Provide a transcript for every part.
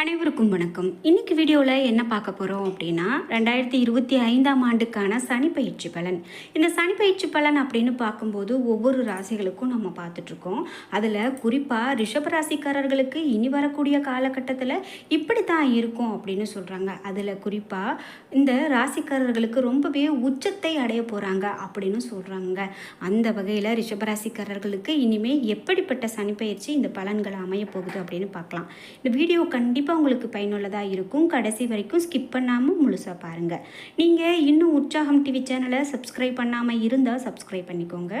அனைவருக்கும் வணக்கம். இன்னைக்கு வீடியோவில் என்ன பார்க்க போகிறோம் அப்படின்னா ரெண்டாயிரத்தி இருபத்தி ஐந்தாம் ஆண்டுக்கான சனி பயிற்சி பலன். இந்த சனி பயிற்சி பலன் அப்படின்னு பார்க்கும்போது ஒவ்வொரு ராசிகளுக்கும் நம்ம பார்த்துட்ருக்கோம் அதில் குறிப்பாக ரிஷப ராசிக்காரர்களுக்கு இனி வரக்கூடிய காலகட்டத்தில் இப்படி தான் இருக்கும் அப்படின்னு சொல்கிறாங்க அதில் குறிப்பாக இந்த ராசிக்காரர்களுக்கு ரொம்பவே உச்சத்தை அடைய போகிறாங்க அப்படின்னு சொல்கிறாங்க அந்த வகையில் ரிஷபராசிக்காரர்களுக்கு இனிமேல் எப்படிப்பட்ட சனி பயிற்சி இந்த பலன்கள் அமைய போகுது அப்படின்னு பார்க்கலாம். இந்த வீடியோ கண்டிப்பாக உங்களுக்கு பயனுள்ளதாக இருக்கும். கடைசி வரைக்கும் ஸ்கிப் பண்ணாமல் முழுசாக பாருங்கள் நீங்கள் இன்னும் உற்சாகம் டிவி சேனலை சப்ஸ்கிரைப் பண்ணாமல் இருந்தால் சப்ஸ்கிரைப் பண்ணிக்கோங்க.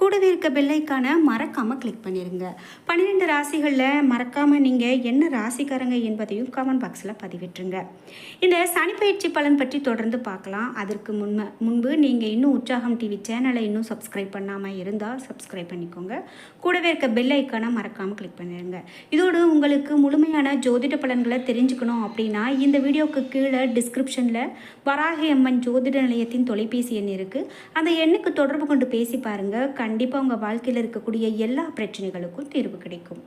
கூடவே இருக்க பெல்லைக்கான மறக்காமல் கிளிக் பண்ணிடுங்க பன்னிரெண்டு ராசிகளில் மறக்காமல் நீங்கள் என்ன ராசிக்காரங்க என்பதையும் கமெண்ட் பாக்ஸில் பதிவிட்டுருங்க. இந்த சனிப்பயிற்சி பலன் பற்றி தொடர்ந்து பார்க்கலாம். அதற்கு முன்ம முன்பு நீங்கள் இன்னும் உற்சாகம் டிவி சேனலை இன்னும் சப்ஸ்கிரைப் பண்ணாமல் இருந்தால் சப்ஸ்கிரைப் பண்ணிக்கோங்க. கூடவே இருக்க பெல் ஐக்கானை மறக்காமல் கிளிக் பண்ணிடுங்க இதோடு உங்களுக்கு முழுமையான ஜோதிட பலன்களை தெரிஞ்சுக்கணும் அப்படின்னா இந்த வீடியோக்கு கீழே டிஸ்கிரிப்ஷனில் வராகி அம்மன் ஜோதிட நிலையத்தின் தொலைபேசி எண் இருக்குது அந்த எண்ணுக்கு தொடர்பு கொண்டு பேசி பாருங்கள் கண்டிப்பாக உங்கள் வாழ்க்கையில் இருக்கக்கூடிய எல்லா பிரச்சனைகளுக்கும் தீர்வு கிடைக்கும்.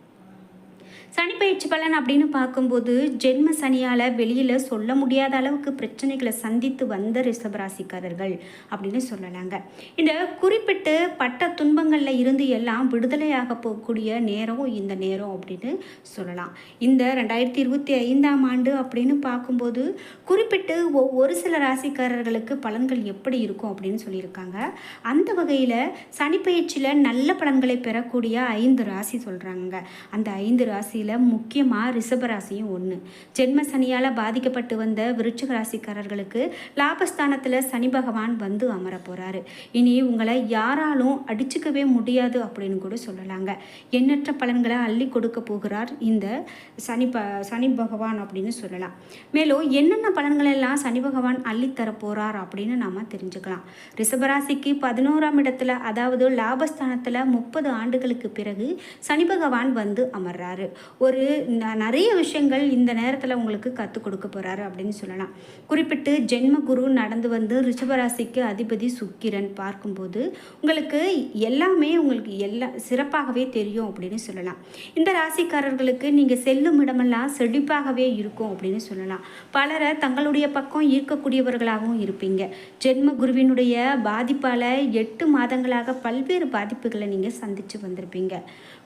சனிப்பயிற்சி பலன் அப்படின்னு பார்க்கும்போது ஜென்ம சனியால் வெளியில் சொல்ல முடியாத அளவுக்கு பிரச்சனைகளை சந்தித்து வந்த ரிஷபராசிக்காரர்கள் அப்படின்னு சொல்லலாங்க. இந்த குறிப்பிட்டு பட்ட துன்பங்களில் இருந்து எல்லாம் விடுதலையாக போகக்கூடிய நேரம் இந்த நேரம் அப்படின்னு சொல்லலாம். இந்த ரெண்டாயிரத்தி இருபத்தி ஐந்தாம் ஆண்டு அப்படின்னு பார்க்கும்போது குறிப்பிட்டு ஒ- ஒரு சில ராசிக்காரர்களுக்கு பலன்கள் எப்படி இருக்கும் அப்படின்னு சொல்லியிருக்காங்க. அந்த வகையில் சனிப்பயிற்சியில் நல்ல பலன்களை பெறக்கூடிய ஐந்து ராசி சொல்கிறாங்க அந்த ஐந்து ராசியில் முக்கியமாக ரிஷபராசியும் ஒன்று ஜென்ம சனியால் பாதிக்கப்பட்டு வந்த விருச்சிக ராசிக்காரர்களுக்கு லாபஸ்தானத்தில் சனி பகவான் வந்து அமர போகிறாரு இனி உங்களை யாராலும் அடிச்சுக்கவே முடியாது அப்படின்னு கூட சொல்லலாங்க. எண்ணற்ற பலன்களை அள்ளி கொடுக்க போகிறார் இந்த சனி ப சனி பகவான் அப்படின்னு சொல்லலாம். மேலும் என்னென்ன பலன்கள் எல்லாம் சனி பகவான் அள்ளித்தர போகிறார் அப்படின்னு நாம் தெரிஞ்சுக்கலாம். ரிஷபராசிக்கு பதினோராம் இடத்துல அதாவது லாபஸ்தானத்தில் முப்பது ஆண்டுகளுக்கு பிறகு சனி பகவான் வந்து அமர்றாரு. ஒரு ந- நிறைய விஷயங்கள் இந்த நேரத்தில் உங்களுக்கு கற்றுக் கொடுக்க போகிறாரு அப்படின்னு சொல்லலாம். குறிப்பிட்டு ஜென்ம குரு நடந்து வந்து ரிஷபராசிக்கு அதிபதி சுக்கிரன் பார்க்கும்போது உங்களுக்கு எல்லாமே உங்களுக்கு எல்லா சிறப்பாகவே தெரியும் அப்படின்னு சொல்லலாம். இந்த ராசிக்காரர்களுக்கு நீங்கள் செல்லும் இடமெல்லாம் செழிப்பாகவே இருக்கும் அப்படின்னு சொல்லலாம். பலரை தங்களுடைய பக்கம் ஈர்க்கக்கூடியவர்களாகவும் இருப்பீங்க. ஜென்ம குருவினுடைய பாதிப்பால் எட்டு மாதங்களாக பல்வேறு பாதிப்புகளை நீங்கள் சந்தித்து வந்திருப்பீங்க.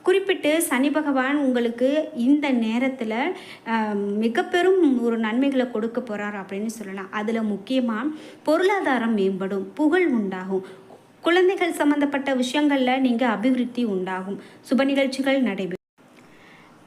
குறிப்பிட்டு சனி பகவான் உங்களுக்கு இந்த நேரத்தில் மிக பெரும் ஒரு நன்மைகளை கொடுக்க போகிறார் அப்படின்னு சொல்லலாம். அதில் முக்கியமாக பொருளாதாரம் மேம்படும் புகழ் உண்டாகும். குழந்தைகள் சம்பந்தப்பட்ட விஷயங்களில் நீங்கள் அபிவிருத்தி உண்டாகும். சுப நிகழ்ச்சிகள் நடைபெறும்.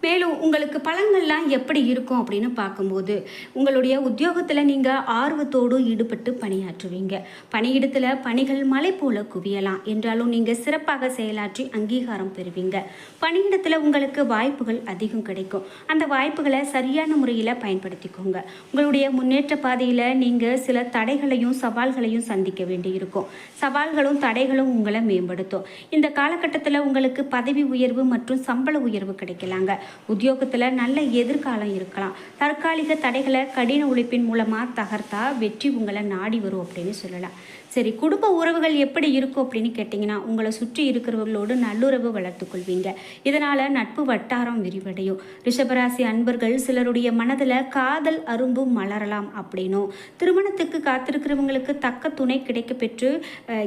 மேலும் உங்களுக்கு பலன்கள்லாம் எப்படி இருக்கும் அப்படின்னு பார்க்கும்போது உங்களுடைய உத்தியோகத்தில் நீங்கள் ஆர்வத்தோடு ஈடுபட்டு பணியாற்றுவீங்க. பணியிடத்தில் பணிகள் மலை போல குவியலாம். என்றாலும் நீங்கள் சிறப்பாக செயலாற்றி அங்கீகாரம் பெறுவீங்க. பணியிடத்தில் உங்களுக்கு வாய்ப்புகள் அதிகம் கிடைக்கும். அந்த வாய்ப்புகளை சரியான முறையில் பயன்படுத்திக்கோங்க. உங்களுடைய முன்னேற்ற பாதையில் நீங்கள் சில தடைகளையும் சவால்களையும் சந்திக்க வேண்டியிருக்கும். சவால்களும் தடைகளும் உங்களை மேம்படுத்தும். இந்த காலகட்டத்தில் உங்களுக்கு பதவி உயர்வு மற்றும் சம்பள உயர்வு கிடைக்கலாங்க. உத்தியோகத்தில் நல்ல எதிர்காலம் இருக்கலாம். தற்காலிக தடைகளை கடின உழைப்பின் மூலமாக தகர்த்தா வெற்றி உங்களை நாடி வரும் அப்படின்னு சொல்லலாம். சரி குடும்ப உறவுகள் எப்படி இருக்கும் அப்படின்னு கேட்டிங்கன்னா உங்களை சுற்றி இருக்கிறவர்களோடு நல்லுறவு வளர்த்துக்கொள்வீங்க இதனால் நட்பு வட்டாரம் விரிவடையும். ரிஷபராசி அன்பர்கள் சிலருடைய மனதில் காதல் அரும்பு மலரலாம் அப்படின்னும். திருமணத்துக்கு காத்திருக்கிறவங்களுக்கு தக்க துணை கிடைக்க பெற்று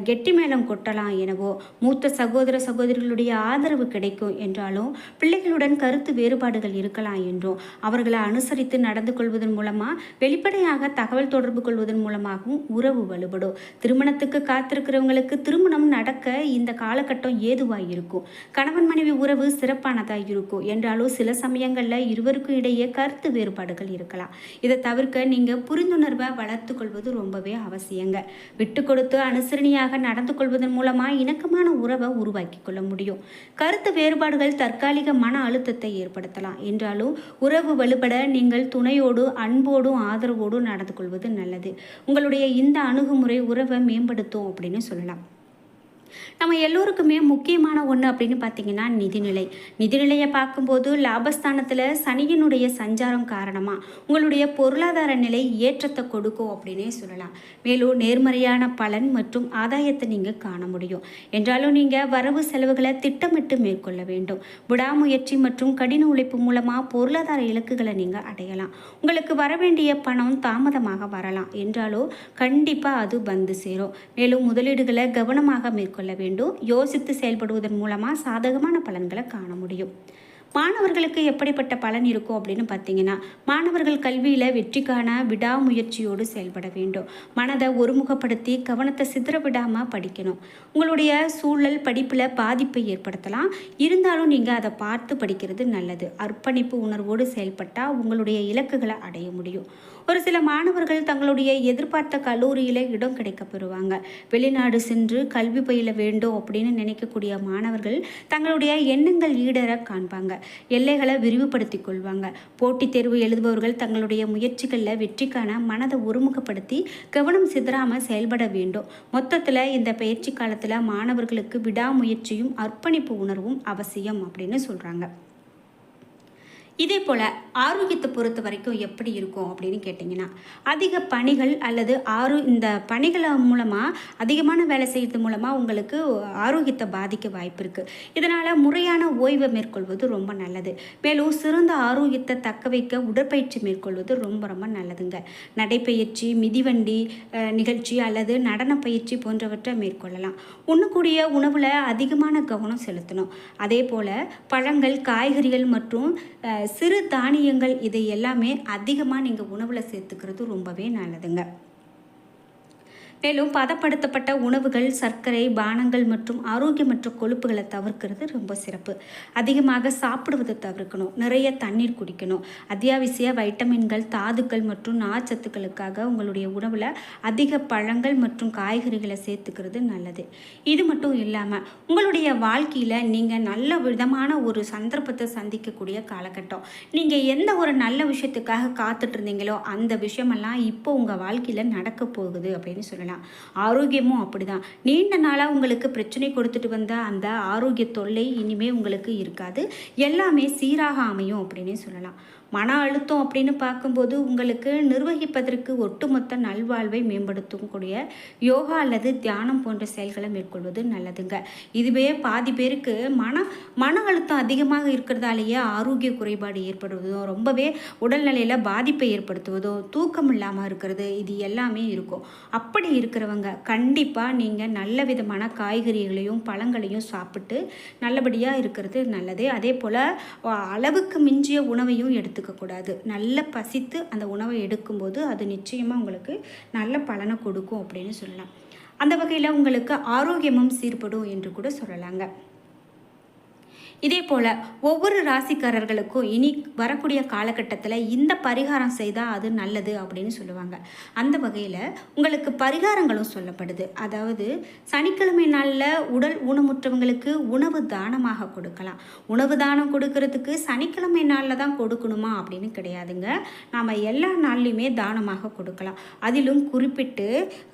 கெட்டி மேளம் கொட்டலாம் எனவோ மூத்த சகோதர சகோதரிகளுடைய ஆதரவு கிடைக்கும் என்றாலும் பிள்ளைகளுடன் கருத்து வேறுபாடுகள் இருக்கலாம் என்றும் அவர்களை அனுசரித்து நடந்து கொள்வதன் மூலமாக வெளிப்படையாக தகவல் தொடர்பு கொள்வதன் மூலமாகவும் உறவு வலுப்படும். திருமணத்துக்கு காத்திருக்கிறவங்களுக்கு திருமணம் நடக்க இந்த காலகட்டம் ஏதுவாக இருக்கும் கணவன் மனைவி உறவு சிறப்பானதாக இருக்கும் என்றாலும் சில சமயங்களில் இருவருக்கும் இடையே கருத்து வேறுபாடுகள் இருக்கலாம். இதை தவிர்க்க நீங்கள் புரிந்துணர்வை வளர்த்து கொள்வது ரொம்பவே அவசியங்க. விட்டு கொடுத்து அனுசரணையாக நடந்து கொள்வதன் மூலமாக இணக்கமான உறவை உருவாக்கி கொள்ள முடியும். கருத்து வேறுபாடுகள் தற்காலிக மன அழுத்தத்தை ஏற்படுத்தலாம். என்றாலும் உறவு வலுப்பட நீங்கள் துணையோடு அன்போடும் ஆதரவோடும் நடந்து கொள்வது நல்லது. உங்களுடைய இந்த அணுகுமுறை உறவை மேம்படுத்தும் அப்படின்னு சொல்லலாம். நம்ம எல்லோருக்குமே முக்கியமான ஒன்று அப்படின்னு பார்த்தீங்கன்னா நிதிநிலை. நிதிநிலையை பார்க்கும்போது லாபஸ்தானத்தில் சனியினுடைய சஞ்சாரம் காரணமாக உங்களுடைய பொருளாதார நிலை ஏற்றத்தை கொடுக்கும் அப்படின்னே சொல்லலாம். மேலும் நேர்மறையான பலன் மற்றும் ஆதாயத்தை நீங்கள் காண முடியும். என்றாலும் நீங்கள் வரவு செலவுகளை திட்டமிட்டு மேற்கொள்ள வேண்டும். விடாமுயற்சி மற்றும் கடின உழைப்பு மூலமாக பொருளாதார இலக்குகளை நீங்கள் அடையலாம். உங்களுக்கு வர வேண்டிய பணம் தாமதமாக வரலாம். என்றாலும் கண்டிப்பாக அது வந்து சேரும். மேலும் முதலீடுகளை கவனமாக மேற்கொள்ள கொள்ள வேண்டும். யோசித்து செயல்படுவதன் மூலமாக சாதகமான பலன்களை காண முடியும். மாணவர்களுக்கு எப்படிப்பட்ட பலன் இருக்கும் அப்படின்னு பார்த்தீங்கன்னா மாணவர்கள் கல்வியில் வெற்றிக்கான விடாமுயற்சியோடு செயல்பட வேண்டும். மனதை ஒருமுகப்படுத்தி கவனத்தை சிதற விடாமல் படிக்கணும். உங்களுடைய சூழல் படிப்பில் பாதிப்பை ஏற்படுத்தலாம். இருந்தாலும் நீங்கள் அதை பார்த்து படிக்கிறது நல்லது. அர்ப்பணிப்பு உணர்வோடு செயல்பட்டால் உங்களுடைய இலக்குகளை அடைய முடியும். ஒரு சில மாணவர்கள் தங்களுடைய எதிர்பார்த்த கல்லூரியில் இடம் கிடைக்கப்பெறுவாங்க வெளிநாடு சென்று கல்வி பயில வேண்டும் அப்படின்னு நினைக்கக்கூடிய மாணவர்கள் தங்களுடைய எண்ணங்கள் ஈடர காண்பாங்க. எல்லைகளை விரிவுபடுத்தி கொள்வாங்க. போட்டித் தேர்வு எழுதுபவர்கள் தங்களுடைய முயற்சிகளில் வெற்றிக்கான மனதை ஒருமுகப்படுத்தி கவனம் சிதறாமல் செயல்பட வேண்டும். மொத்தத்தில் இந்த பயிற்சி காலத்தில் மாணவர்களுக்கு விடாமுயற்சியும் அர்ப்பணிப்பு உணர்வும் அவசியம் அப்படின்னு சொல்கிறாங்க இதே போல் ஆரோக்கியத்தை பொறுத்த வரைக்கும் எப்படி இருக்கும் அப்படின்னு கேட்டிங்கன்னா அதிக பணிகள் அல்லது ஆரோ இந்த பணிகளை மூலமாக அதிகமான வேலை செய்கிறது மூலமாக உங்களுக்கு ஆரோக்கியத்தை பாதிக்க வாய்ப்பு இருக்குது இதனால் முறையான ஓய்வை மேற்கொள்வது ரொம்ப நல்லது. மேலும் சிறந்த ஆரோக்கியத்தை தக்க வைக்க உடற்பயிற்சி மேற்கொள்வது ரொம்ப ரொம்ப நல்லதுங்க. நடைப்பயிற்சி மிதிவண்டி நிகழ்ச்சி அல்லது நடன பயிற்சி போன்றவற்றை மேற்கொள்ளலாம். உண்ணக்கூடிய உணவில் அதிகமான கவனம் செலுத்தணும். அதே போல் பழங்கள் காய்கறிகள் மற்றும் சிறு தானியங்கள் இதை எல்லாமே அதிகமாக நீங்கள் உணவில் சேர்த்துக்கிறது ரொம்பவே நல்லதுங்க. மேலும் பதப்படுத்தப்பட்ட உணவுகள் சர்க்கரை பானங்கள் மற்றும் ஆரோக்கியமற்ற கொழுப்புகளை தவிர்க்கிறது ரொம்ப சிறப்பு. அதிகமாக சாப்பிடுவதை தவிர்க்கணும். நிறைய தண்ணீர் குடிக்கணும். அத்தியாவசிய வைட்டமின்கள் தாதுக்கள் மற்றும் நார்ச்சத்துக்களுக்காக உங்களுடைய உணவில் அதிக பழங்கள் மற்றும் காய்கறிகளை சேர்த்துக்கிறது நல்லது. இது மட்டும் இல்லாமல் உங்களுடைய வாழ்க்கையில் நீங்கள் நல்ல விதமான ஒரு சந்தர்ப்பத்தை சந்திக்கக்கூடிய காலகட்டம். நீங்கள் எந்த ஒரு நல்ல விஷயத்துக்காக காத்துட்டு இருந்தீங்களோ அந்த விஷயமெல்லாம் இப்போ உங்கள் வாழ்க்கையில் நடக்க போகுது அப்படின்னு சொல்லலாம். ஆரோக்கியமும் அப்படிதான். நீண்ட நாளாக உங்களுக்கு பிரச்சனை கொடுத்துட்டு வந்த அந்த ஆரோக்கிய தொல்லை இனிமே உங்களுக்கு இருக்காது. எல்லாமே சீராக அமையும் அப்படின்னே சொல்லலாம். மன அழுத்தம் அப்படின்னு பார்க்கும்போது உங்களுக்கு நிர்வகிப்பதற்கு ஒட்டுமொத்த நல்வாழ்வை மேம்படுத்தக்கூடிய யோகா அல்லது தியானம் போன்ற செயல்களை மேற்கொள்வது நல்லதுங்க. இதுவே பாதி பேருக்கு மன மன அழுத்தம் அதிகமாக இருக்கிறதாலேயே ஆரோக்கிய குறைபாடு ஏற்படுவதும் ரொம்பவே உடல்நிலையில் பாதிப்பை ஏற்படுத்துவதும் தூக்கம் இல்லாமல் இருக்கிறது இது எல்லாமே இருக்கும். அப்படி இருக்கிறவங்க கண்டிப்பாக நீங்கள் நல்ல விதமான காய்கறிகளையும் பழங்களையும் சாப்பிட்டு நல்லபடியாக இருக்கிறது நல்லது. அதே போல் அளவுக்கு மிஞ்சிய உணவையும் எடுத்துக்கக்கூடாது நல்ல பசித்து அந்த உணவை எடுக்கும்போது அது நிச்சயமாக உங்களுக்கு நல்ல பலனை கொடுக்கும் அப்படின்னு சொல்லலாம். அந்த வகையில் உங்களுக்கு ஆரோக்கியமும் சீர்படும் என்று கூட சொல்லலாங்க. இதே போல் ஒவ்வொரு ராசிக்காரர்களுக்கும் இனி வரக்கூடிய காலகட்டத்தில் இந்த பரிகாரம் செய்தால் அது நல்லது அப்படின்னு சொல்லுவாங்க. அந்த வகையில் உங்களுக்கு பரிகாரங்களும் சொல்லப்படுது. அதாவது சனிக்கிழமை நாளில் உடல் ஊனமுற்றவங்களுக்கு உணவு தானமாக கொடுக்கலாம். உணவு தானம் கொடுக்கறதுக்கு சனிக்கிழமை நாளில் தான் கொடுக்கணுமா அப்படின்னு கிடையாதுங்க. நாம் எல்லா நாள்லையுமே தானமாக கொடுக்கலாம். அதிலும் குறிப்பிட்டு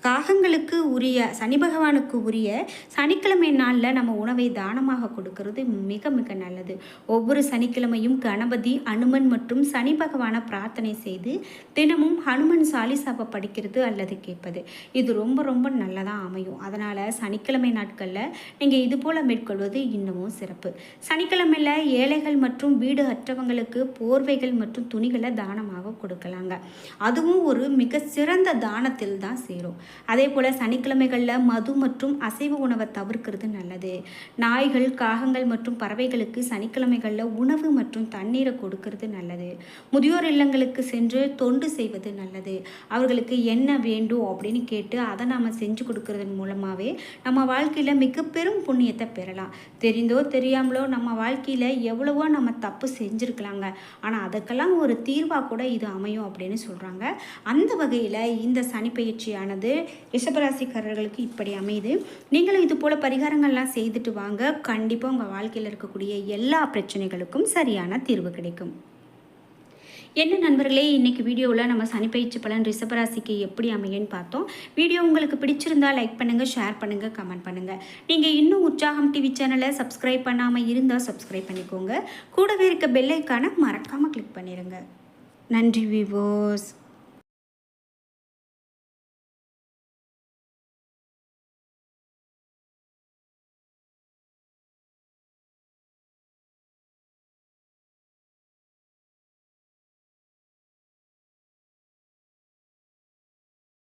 காகங்களுக்கு உரிய சனி பகவானுக்கு உரிய சனிக்கிழமை நாளில் நம்ம உணவை தானமாக கொடுக்கறது மிக மிக நல்லது. ஒவ்வொரு சனிக்கிழமையும் கணபதி அனுமன் மற்றும் சனி பகவானை பிரார்த்தனை செய்து தினமும் ஹனுமன் சாலிசாவை படிக்கிறது அல்லது கேட்பது. இது ரொம்ப ரொம்ப நல்லதாக அமையும். அதனால் சனிக்கிழமை நாட்களில் நீங்கள் இது போல் மேற்கொள்வது இன்னமும் சிறப்பு. சனிக்கிழமையில் ஏழைகள் மற்றும் வீடு அற்றவங்களுக்கு போர்வைகள் மற்றும் துணிகளை தானமாக கொடுக்கலாங்க. அதுவும் ஒரு மிக சிறந்த தானத்தில் தான் சேரும். அதே போல் சனிக்கிழமைகளில் மது மற்றும் அசைவ உணவை தவிர்க்கிறது நல்லது. நாய்கள் காகங்கள் மற்றும் அவைகளுக்கு சனிக்கிழமைகளில் உணவு மற்றும் தண்ணீரை கொடுக்கறது நல்லது. முதியோர் இல்லங்களுக்கு சென்று தொண்டு செய்வது நல்லது. அவர்களுக்கு என்ன வேண்டும் அப்படின்னு கேட்டு அதை நாம் செஞ்சு கொடுக்கறதன் மூலமாகவே நம்ம வாழ்க்கையில் மிக பெரும் புண்ணியத்தை பெறலாம். தெரிந்தோ தெரியாமலோ நம்ம வாழ்க்கையில் எவ்வளவோ நம்ம தப்பு செஞ்சுருக்கலாங்க. ஆனால் அதுக்கெல்லாம் ஒரு தீர்வாக கூட இது அமையும் அப்படின்னு சொல்கிறாங்க அந்த வகையில் இந்த சனிப்பயிற்சியானது ரிஷபராசிக்காரர்களுக்கு இப்படி அமையுது. நீங்களும் இது போல் பரிகாரங்கள்லாம் செய்துட்டு வாங்க. கண்டிப்பாக உங்கள் வாழ்க்கையில் இருக்கக்கூடிய எல்லா பிரச்சனைகளுக்கும் சரியான தீர்வு கிடைக்கும். என்ன நண்பர்களே இன்றைக்கி வீடியோவில் நம்ம சனிப்பயிற்சி பலன் ரிஷபராசிக்கு எப்படி அமையன்னு பார்த்தோம். வீடியோ உங்களுக்கு பிடிச்சிருந்தா லைக் பண்ணுங்கள் ஷேர் பண்ணுங்கள் கமெண்ட் பண்ணுங்கள் நீங்கள் இன்னும் உற்சாகம் டிவி சேனலை சப்ஸ்கிரைப் பண்ணாமல் இருந்தால் சப்ஸ்கிரைப் பண்ணிக்கோங்க. கூடவே இருக்க பெல்லைக்கான மறக்காமல் கிளிக் பண்ணிடுங்க நன்றி விவோஸ்